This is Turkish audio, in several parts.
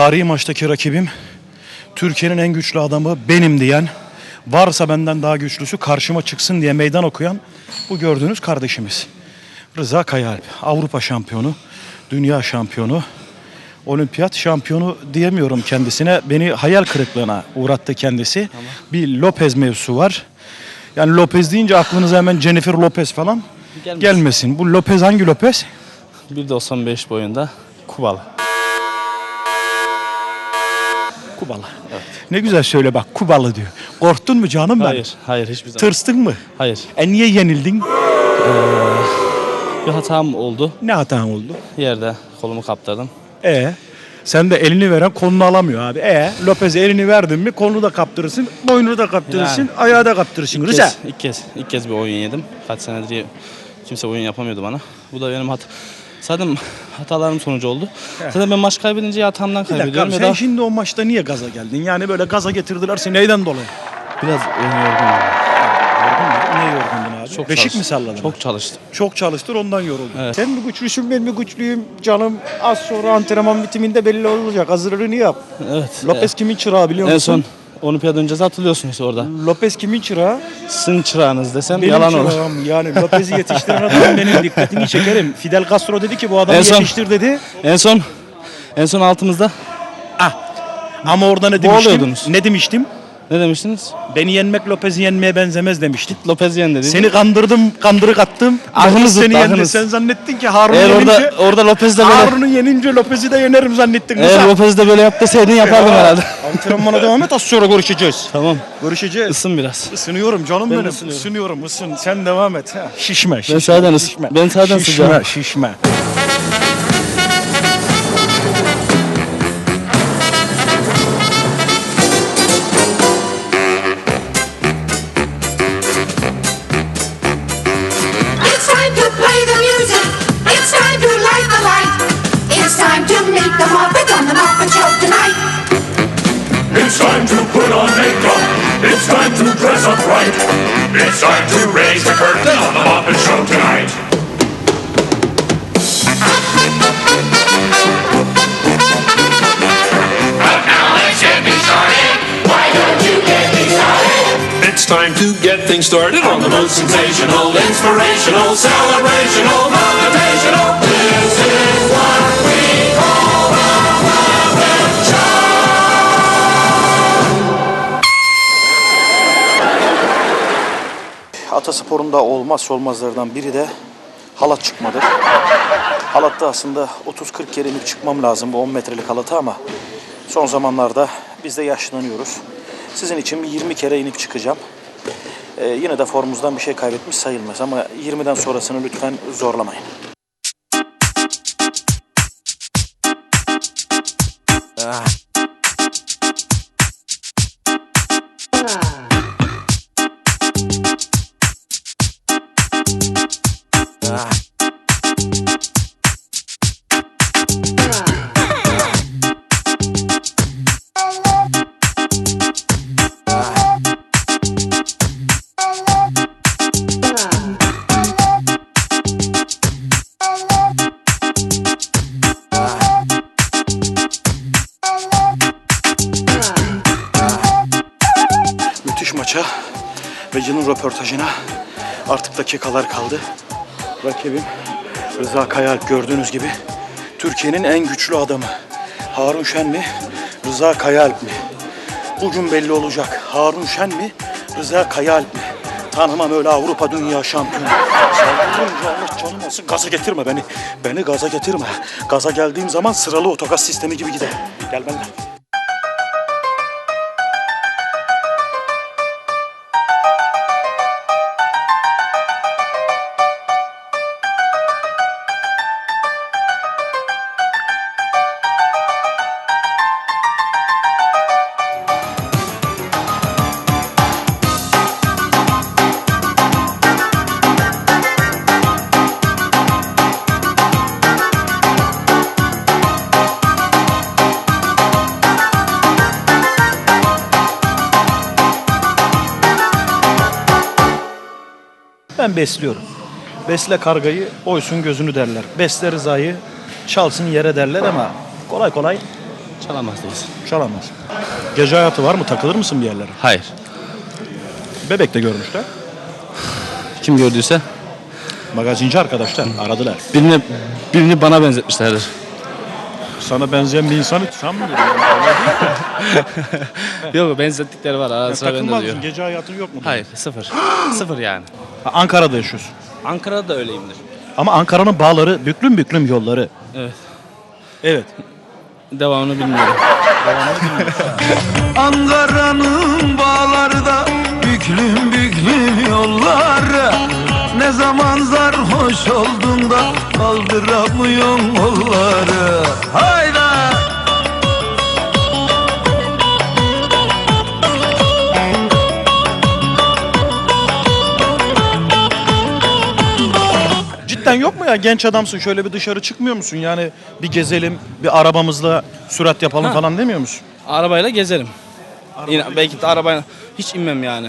Tarihi maçtaki rakibim Türkiye'nin en güçlü adamı benim diyen varsa benden daha güçlüsü karşıma çıksın diye meydan okuyan bu gördüğünüz kardeşimiz. Rıza Kayaalp Avrupa şampiyonu, dünya şampiyonu, olimpiyat şampiyonu diyemiyorum kendisine. Beni hayal kırıklığına uğrattı kendisi. Bir Lopez mevzusu var. Yani Lopez deyince aklınıza hemen Jennifer Lopez falan Gelmesin. gelmesin. Bu Lopez hangi Lopez? 1.95 boyunda Kubalı. Kubalı. Ne güzel söyle bak Kubalı diyor. Korktun mu canım ben? Hayır, hayır hiçbir zaman. Tırstın mı? Hayır. E niye yenildin? Bir hatam oldu. Ne hatan oldu? Yerde kolumu kaptırdım. E sen de elini veren kolunu alamıyor abi. E Lopez'e elini verdin mi kolunu da kaptırırsın, boynunu da kaptırırsın, Yani. ayağı da kaptırırsın. Rıza. kez, ilk kez, ilk kez bir oyun yedim. Kaç senedir kimse oyun yapamıyordu bana. Bu da benim hat Zaten hatalarım sonucu oldu. Zaten ben maç kaybedince ya hatamdan Bir dakika kaybediyorum abi, ya sen da şimdi o maçta niye gaza geldin? Yani böyle gaza getirdiler seni neyden dolayı? biraz oyun yorgunum. Yorgun mu? Niye yorgundun abi? Çok Beşik çalıştım. mi salladın? Çok çalıştım. Çok çalıştır ondan yoruldun. Evet. Sen mi güçlüsün ben mi güçlüyüm canım az sonra antrenman bitiminde belli olacak hazırlığını yap. Evet. Lopez kimin çırağı biliyor en musun? son olimpiyat öncesi hatırlıyorsunuz orada. Lopez kimin çırağı? Sizin çırağınız desem Benim yalan olur. çırağım. Yani Lopez'i yetiştiren adam benim dikkatini çekerim. Fidel Castro dedi ki bu adamı En son- yetiştir dedi. En son en son altımızda Ama orada ne Boğuluyordunuz. demiştim? Ne demiştim? Ne demiştiniz? Beni yenmek Lopez'i yenmeye benzemez demiştim. Lopez yen dedi. Seni kandırdım, kandırık attım. Ahınız Lopez seni yendi. Sen zannettin ki Harun'u Eğer yenince... orada orada Lopez de böyle Harun'u yenince Lopez'i de yenerim zannettin. eğer. Lopez de böyle yap deseydin yapardım herhalde. Antrenmana devam et az sonra görüşeceğiz. Tamam. Görüşeceğiz. Isın biraz. Isınıyorum canım Ben benim. ısınıyorum. Isınıyorum, ısın. Sen devam et. Ha, Şişme, şişme. zaten ıs- şişme. ben zaten şişme, sıcağım. Şişme, It's time to raise the curtain on the Muppet Show tonight. Why don't you get me started? It's time to get things started on the most sensational, inspirational, celebrational, motivational. This is what we Atasporunda olmazsa olmazlardan biri de halat çıkmadır. Halatta aslında 30-40 kere inip çıkmam lazım bu 10 metrelik halata ama son zamanlarda biz de yaşlanıyoruz. Sizin için bir 20 kere inip çıkacağım. Ee, yine de formumuzdan bir şey kaybetmiş sayılmaz ama 20'den sonrasını lütfen zorlamayın. Müthiş maça ve yılın röportajına artık dakikalar kaldı. Rakibim Rıza Kayalp gördüğünüz gibi Türkiye'nin en güçlü adamı. Harun Şen mi? Rıza Kayalp mi? Bugün belli olacak. Harun Şen mi? Rıza Kayalp mi? Tanımam öyle Avrupa Dünya şampiyonu. Saldırınca Allah canım alsın. Gaza getirme beni. Beni gaza getirme. Gaza geldiğim zaman sıralı otogaz sistemi gibi gider. Gel benimle. Ben besliyorum. Besle kargayı, oysun gözünü derler. Besle rızayı, çalsın yere derler ama kolay kolay Çalamazdayız. çalamaz. Gece hayatı var mı? Takılır mısın bir yerlere? Hayır. Bebek de görmüşler. Kim gördüyse Magazinci arkadaşlar aradılar. birini birini bana benzetmişlerdir. Sana benzeyen bir insanı sanmıyorum. Yok benzettikleri var. Sıra Takılmaz diyor. mısın? Gece hayatın yok mu? Hayır sıfır. sıfır yani. Ha, Ankara'da yaşıyorsun. Ankara'da da öyleyimdir. Ama Ankara'nın bağları büklüm büklüm yolları. Evet. Evet. Devamını bilmiyorum. Ankara'nın bağları da büklüm büklüm yolları Ne zaman sarhoş oldun da kaldıramıyorsun kolları Hayda! Cidden yok mu ya genç adamsın şöyle bir dışarı çıkmıyor musun? Yani bir gezelim, bir arabamızla sürat yapalım Ha. falan demiyor musun? Arabayla gezerim. Yine, belki de arabayla hiç inmem yani.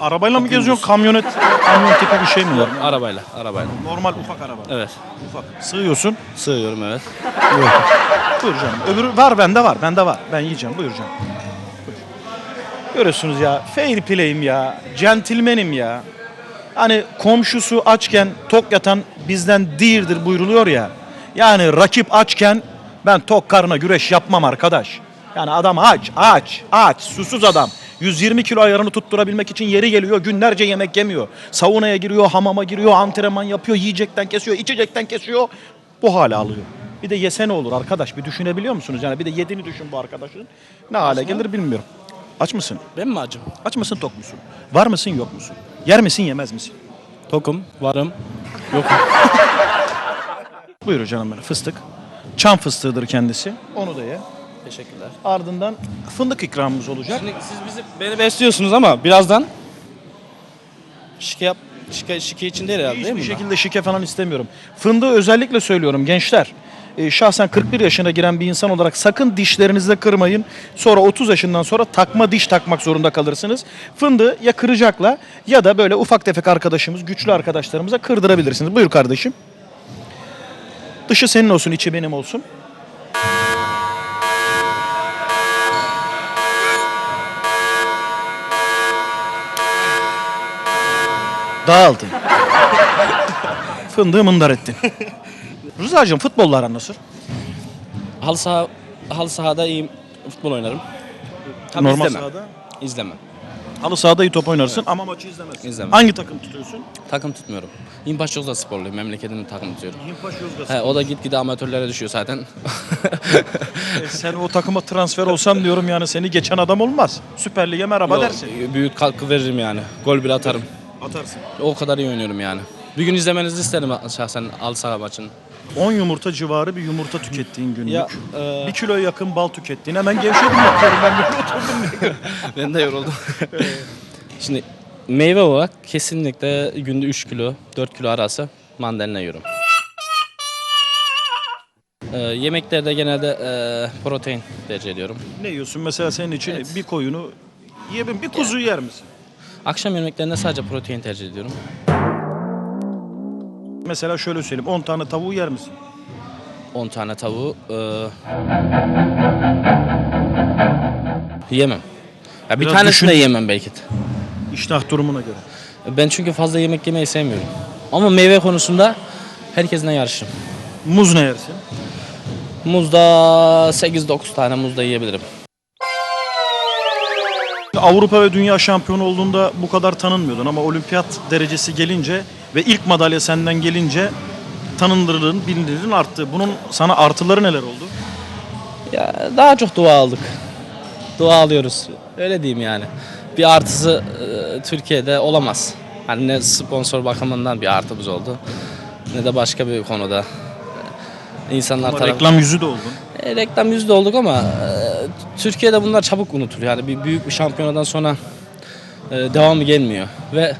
Arabayla mı geziyorsun? Kamyonet, kamyon tipi bir şey mi var? Arabayla, arabayla. Normal ufak araba. Evet. Ufak. Sığıyorsun. Sığıyorum evet. Buyur canım. Öbürü var bende var. Bende var. Ben yiyeceğim. Buyur canım. Buyur. Görüyorsunuz ya. Fair play'im ya. Centilmenim ya. Hani komşusu açken tok yatan bizden değildir buyruluyor ya. Yani rakip açken ben tok karına güreş yapmam arkadaş. Yani adam aç, aç, aç, susuz adam. 120 kilo ayarını tutturabilmek için yeri geliyor, günlerce yemek yemiyor. Saunaya giriyor, hamama giriyor, antrenman yapıyor, yiyecekten kesiyor, içecekten kesiyor. Bu hale alıyor. Bir de yesene olur arkadaş, bir düşünebiliyor musunuz? Yani bir de yediğini düşün bu arkadaşın. Ne hale gelir bilmiyorum. Aç mısın? Ben mi acım? Aç mısın, tok musun? Var mısın, yok musun? Yer misin, yemez misin? Tokum, varım. Yokum. Buyur canım benim. Fıstık. Çam fıstığıdır kendisi. Onu da ye. Teşekkürler. Ardından fındık ikramımız olacak. Şimdi siz bizi beni besliyorsunuz ama birazdan şike yap şike, şike için değil herhalde değil mi? Hiçbir şekilde şike falan istemiyorum. Fındığı özellikle söylüyorum gençler. Ee, şahsen 41 yaşına giren bir insan olarak sakın dişlerinizde kırmayın. Sonra 30 yaşından sonra takma diş takmak zorunda kalırsınız. Fındığı ya kıracakla ya da böyle ufak tefek arkadaşımız, güçlü arkadaşlarımıza kırdırabilirsiniz. Buyur kardeşim. Dışı senin olsun, içi benim olsun. Dağıldın. Fındığı mındar ettin. Rıza'cığım futbolla aran nasıl? Halı saha halı sahada iyi futbol oynarım. Tabii Normal izlemem. sahada. İzlemem. Halı sahada iyi top oynarsın ama maçı izlemezsin. İzlemem. Hangi takım tutuyorsun? Takım tutmuyorum. İmpaş Yozgat sporluyum. Memleketimin takım tutuyorum. Yimpaş Yozgat. He, o da gitgide amatörlere düşüyor zaten. E, sen o takıma transfer olsam diyorum yani seni geçen adam olmaz. Süper Lig'e merhaba dersin. Büyük katkı veririm yani. Gol bile atarım. Atarsın. O kadar iyi oynuyorum yani. Bir gün izlemenizi isterim şahsen halı saha maçını. 10 yumurta civarı bir yumurta tükettiğin günlük. Ya, e- Bir kiloya yakın bal tükettiğin. Hemen gevşedim bakıyorum ben böyle oturdum. ben de yoruldum. Şimdi meyve olarak kesinlikle günde 3 kilo, 4 kilo arası mandalina yiyorum. Ee, yemeklerde genelde e, protein tercih ediyorum. ne yiyorsun mesela senin için bir koyunu yiyelim bir kuzu yer misin? Akşam yemeklerinde sadece protein tercih ediyorum. Mesela şöyle söyleyeyim 10 tane tavuğu yer misin? 10 tane tavuğu e, yemem. Ya bir Biraz tanesini de düşün. yemem belki de. İştah durumuna göre. Ben çünkü fazla yemek yemeyi sevmiyorum. Ama meyve konusunda herkesten yarışırım. Muz ne yersin? Muzda 8-9 tane muzda yiyebilirim. Avrupa ve dünya şampiyonu olduğunda bu kadar tanınmıyordun ama olimpiyat derecesi gelince ve ilk madalya senden gelince tanındırılığın, bilinirliğin arttı. Bunun sana artıları neler oldu? Ya daha çok dua aldık. Dua alıyoruz. Öyle diyeyim yani. Bir artısı e, Türkiye'de olamaz. Hani ne sponsor bakımından bir artımız oldu. Ne de başka bir konuda. İnsanlar Ama reklam yüzü de oldun. E, reklam yüzde olduk ama e, Türkiye'de bunlar çabuk unutuluyor. Yani bir büyük bir şampiyonadan sonra e, devamı gelmiyor ve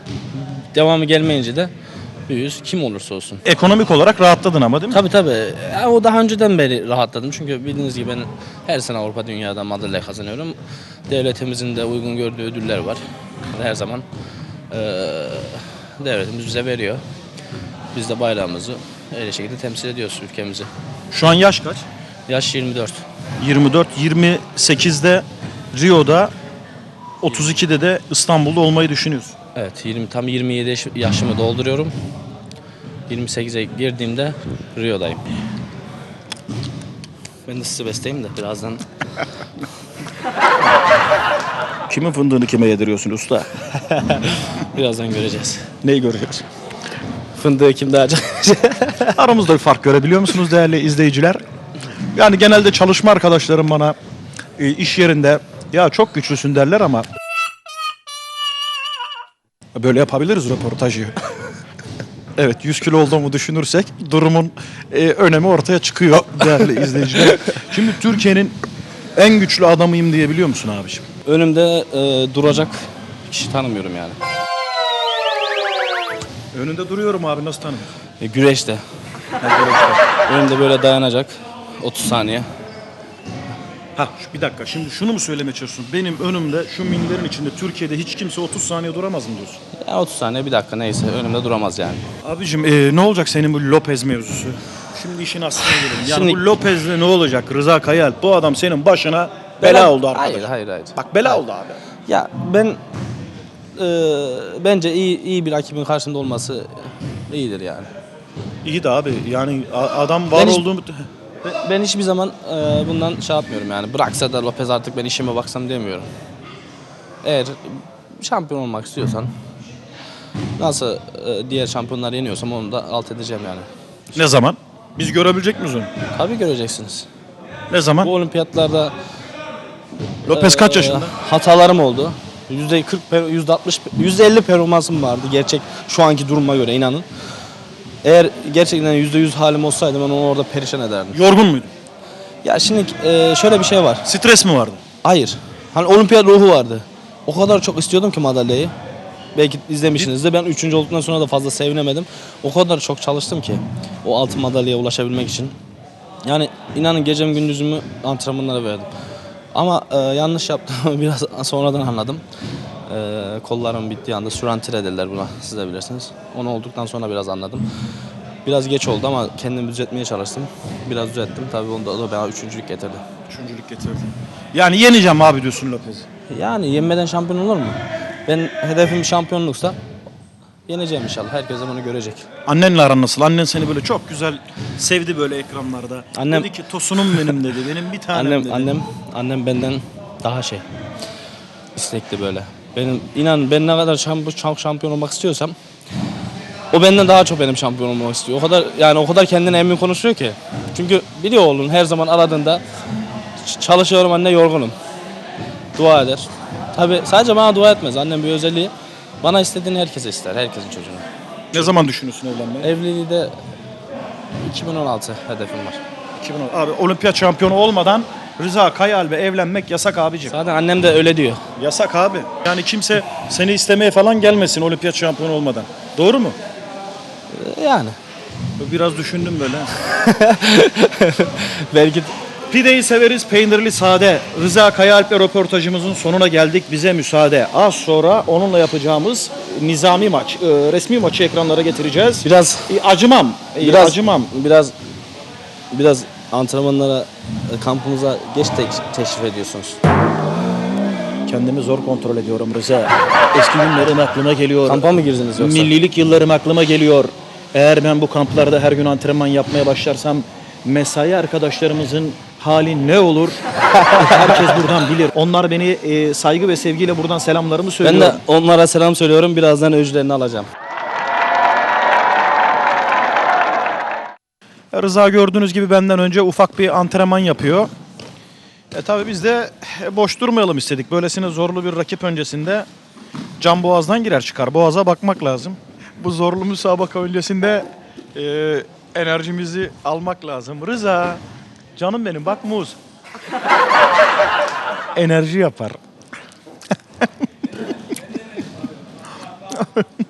devamı gelmeyince de büyüğüz kim olursa olsun. Ekonomik olarak rahatladın ama değil mi? Tabii tabii. Ya, o daha önceden beri rahatladım. Çünkü bildiğiniz gibi ben her sene Avrupa Dünya'da madalya kazanıyorum. Devletimizin de uygun gördüğü ödüller var. Her zaman eee, devletimiz bize veriyor. Biz de bayrağımızı öyle şekilde temsil ediyoruz ülkemizi. Şu an yaş kaç? Yaş 24. 24, 28'de Rio'da, 32'de de İstanbul'da olmayı düşünüyorsun. Evet 20 tam 27 yaş- yaşımı dolduruyorum. 28'e girdiğimde Rio'dayım. Ben de sizi besleyeyim de birazdan Kimin fındığını kime yediriyorsun usta? birazdan göreceğiz. Neyi görüyoruz? Fındığı kim daha çok Aramızda bir fark görebiliyor musunuz değerli izleyiciler? Yani genelde çalışma arkadaşlarım bana e, iş yerinde ya çok güçlüsün derler ama böyle yapabiliriz röportajı. Evet 100 kilo olduğumu düşünürsek durumun e, önemi ortaya çıkıyor değerli izleyiciler. Şimdi Türkiye'nin en güçlü adamıyım diyebiliyor musun abiciğim? Önümde e, duracak kişi tanımıyorum yani. Önünde duruyorum abi nasıl tanımıyorsun? E, güreşte. Önümde böyle dayanacak 30 saniye. Ha bir dakika şimdi şunu mu söylemeye çalışıyorsun? Benim önümde şu minderin içinde Türkiye'de hiç kimse 30 saniye duramaz mı diyorsun? Yani 30 saniye bir dakika neyse önümde duramaz yani. Abicim e, ne olacak senin bu Lopez mevzusu? Şimdi işin aslına gelelim. Yani Şimdi- bu Lopez'le ne olacak Rıza Kayalp? Bu adam senin başına bela oldu arkadaş. Hayır hayır hayır. Bak bela oldu abi. Ya ben e, bence iyi iyi bir rakibin karşında olması iyidir yani. İyi de abi yani a- adam var Ben hiç- olduğu... Ben, ben hiçbir zaman e, bundan şey yapmıyorum yani. Bıraksa da Lopez artık ben işime baksam demiyorum. Eğer şampiyon olmak istiyorsan nasıl e, diğer şampiyonları yeniyorsam onu da alt edeceğim yani. Ne zaman? Biz görebilecek miyiz onu? Tabii göreceksiniz. Ne zaman? Bu olimpiyatlarda Lopez kaç e, yaşında? Hatalarım oldu. %40, per- %60, %50 performansım vardı gerçek şu anki duruma göre inanın. Eğer gerçekten %100 halim olsaydı ben onu orada perişan ederdim. Yorgun muydun? Ya şimdi e, şöyle bir şey var. Stres mi vardı? Hayır. Hani olimpiyat ruhu vardı. O kadar çok istiyordum ki madalyayı. Belki izlemişsinizdir. Ben üçüncü olduktan sonra da fazla sevinemedim. O kadar çok çalıştım ki o altın madalyaya ulaşabilmek için. Yani inanın gecem gündüzümü antrenmanlara verdim. Ama e, yanlış yaptığımı biraz sonradan anladım. E, kollarım bittiği anda sürantire dediler buna siz de bilirsiniz. Onu olduktan sonra biraz anladım. Biraz geç oldu ama kendimi düzeltmeye çalıştım. Biraz düzelttim. Tabii onda da bana üçüncülük getirdi. Üçüncülük getirdi. Yani yeneceğim abi diyorsun Lopez'i. Yani yenmeden şampiyon olur mu? Ben hedefim şampiyonluksa yeneceğim inşallah. Herkes de bunu görecek. Annenle aran nasıl? Annen seni böyle çok güzel sevdi böyle ekranlarda. Annem- Dedi ki tosunum benim dedi. Benim bir tanem Annem dedi. annem annem benden daha şey istekli böyle. Benim inan ben ne kadar şamp çok şampiyon olmak istiyorsam o benden daha çok benim şampiyon olmak istiyor. O kadar yani o kadar kendine emin konuşuyor ki. Çünkü biliyor oğlum her zaman aradığında çalışıyorum anne yorgunum. Dua eder. Tabi sadece bana dua etmez. Annem bir özelliği. Bana istediğini herkese ister. Herkesin çocuğuna. Ne zaman düşünüyorsun evlenmeyi? Evliliği de 2016 hedefim var. 2010. Abi olimpiyat şampiyonu olmadan Rıza Kayalp'e evlenmek yasak abicim. Zaten annem de öyle diyor. Yasak abi. Yani kimse seni istemeye falan gelmesin olimpiyat şampiyonu olmadan. Doğru mu? Yani. Biraz düşündüm böyle. Belki Pideyi severiz, peynirli sade. Rıza Kayalp'le röportajımızın sonuna geldik. Bize müsaade. Az sonra onunla yapacağımız nizami maç, e, resmi maçı ekranlara getireceğiz. biraz E, acımam, e, biraz acımam. biraz biraz antrenmanlara kampımıza geç te- teşrif ediyorsunuz. Kendimi zor kontrol ediyorum Rıza. Eski günlerim aklıma geliyor. Kampa mı girdiniz yoksa? Millilik yıllarım aklıma geliyor. Eğer ben bu kamplarda her gün antrenman yapmaya başlarsam mesai arkadaşlarımızın hali ne olur? Herkes buradan bilir. Onlar beni e, saygı ve sevgiyle buradan selamlarımı Ben söylüyor. de onlara selam söylüyorum. Birazdan öcülerini alacağım. Rıza gördüğünüz gibi benden önce ufak bir antrenman yapıyor. E tabi biz de boş durmayalım istedik. Böylesine zorlu bir rakip öncesinde can boğazdan girer çıkar. Boğaza bakmak lazım. Bu zorlu müsabaka öncesinde e, enerjimizi almak lazım. Rıza, canım benim bak muz. Enerji yapar.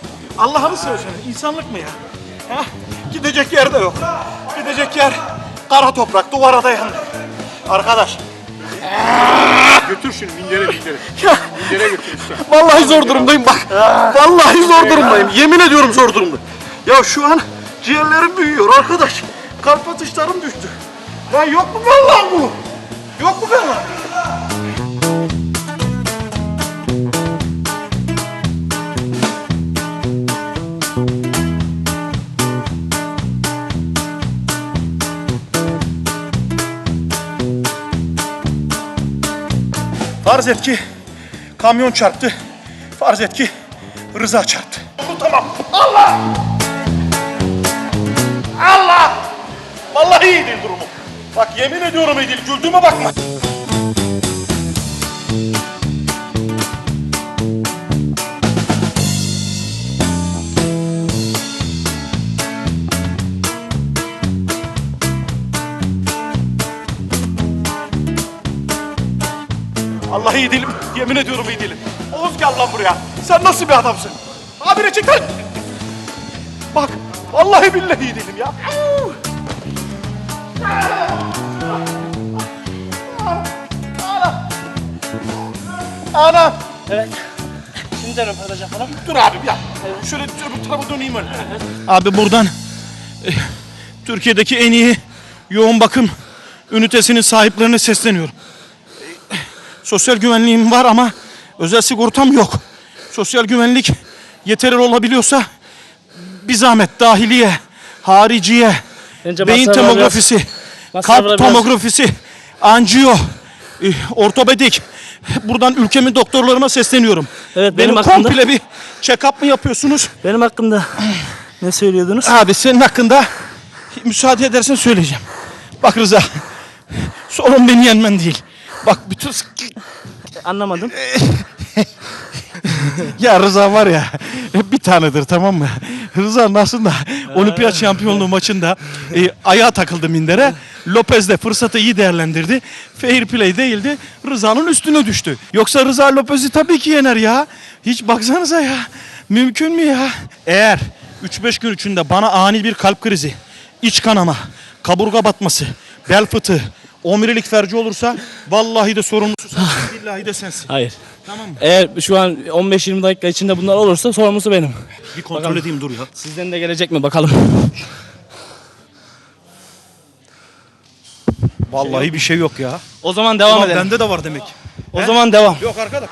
Allah'ını seversen insanlık mı ya? Heh, gidecek yer de yok. Gidecek yer kara toprak, duvara dayandı. Arkadaş. Götür şunu mindere mindere. Mindere götür usta. vallahi zor durumdayım bak. Vallahi zor durumdayım. Yemin ediyorum zor durumda. Ya şu an ciğerlerim büyüyor arkadaş. Kalp atışlarım düştü. Ya yok mu vallahi bu? Yok mu vallahi? Farz et ki kamyon çarptı. Farz et ki Rıza çarptı. Tamam. Allah! Allah! Vallahi iyi değil durumu. Bak yemin ediyorum iyi değil. Güldüğüme bakma. İyi değilim. Yemin ediyorum iyi değilim. Oğuz gel lan buraya. Sen nasıl bir adamsın? Habire çık lan. Bak vallahi billahi iyi değilim ya. Anam. Evet. Şimdi de röportaj yapalım. Dur abi ya. Şöyle öbür tarafa döneyim öyle. Abi buradan eh, Türkiye'deki en iyi yoğun bakım ünitesinin sahiplerine sesleniyorum. Sosyal güvenliğim var ama özel sigortam yok. Sosyal güvenlik yeterli olabiliyorsa bir zahmet dahiliye, hariciye, Bence beyin masraflar tomografisi, kalp biraz- tomografisi, anjiyo, eh, ortopedik. Buradan ülkemin doktorlarıma sesleniyorum. Evet, benim benim hakkımda- komple bir check-up mı yapıyorsunuz? Benim hakkımda ne söylüyordunuz? Abi senin hakkında müsaade edersen söyleyeceğim. Bak Rıza, sorun beni yenmen değil. Bak bütün... Anlamadım. Ya Rıza var ya bir tanedir tamam mı? Rıza aslında olimpiyat şampiyonluğu maçında e, ayağa takıldı mindere. Lopez de fırsatı iyi değerlendirdi. Fair play değildi. Rıza'nın üstüne düştü. Yoksa Rıza Lopez'i tabii ki yener ya. Hiç baksanıza ya. Mümkün mü ya? Eğer 3-5 gün içinde bana ani bir kalp krizi, iç kanama, kaburga batması, bel fıtığı, omurilik ferci olursa vallahi de sorumlusu sensin, billahi de sensin. Hayır. Tamam mı? Eğer şu an 15-20 dakika içinde bunlar olursa sorumlusu benim. Bir kontrol edeyim dur ya. Sizden de gelecek mi bakalım. Vallahi bir şey yok ya. O zaman devam Ulan edelim. bende de var demek. O zaman devam. Yok arkadaş.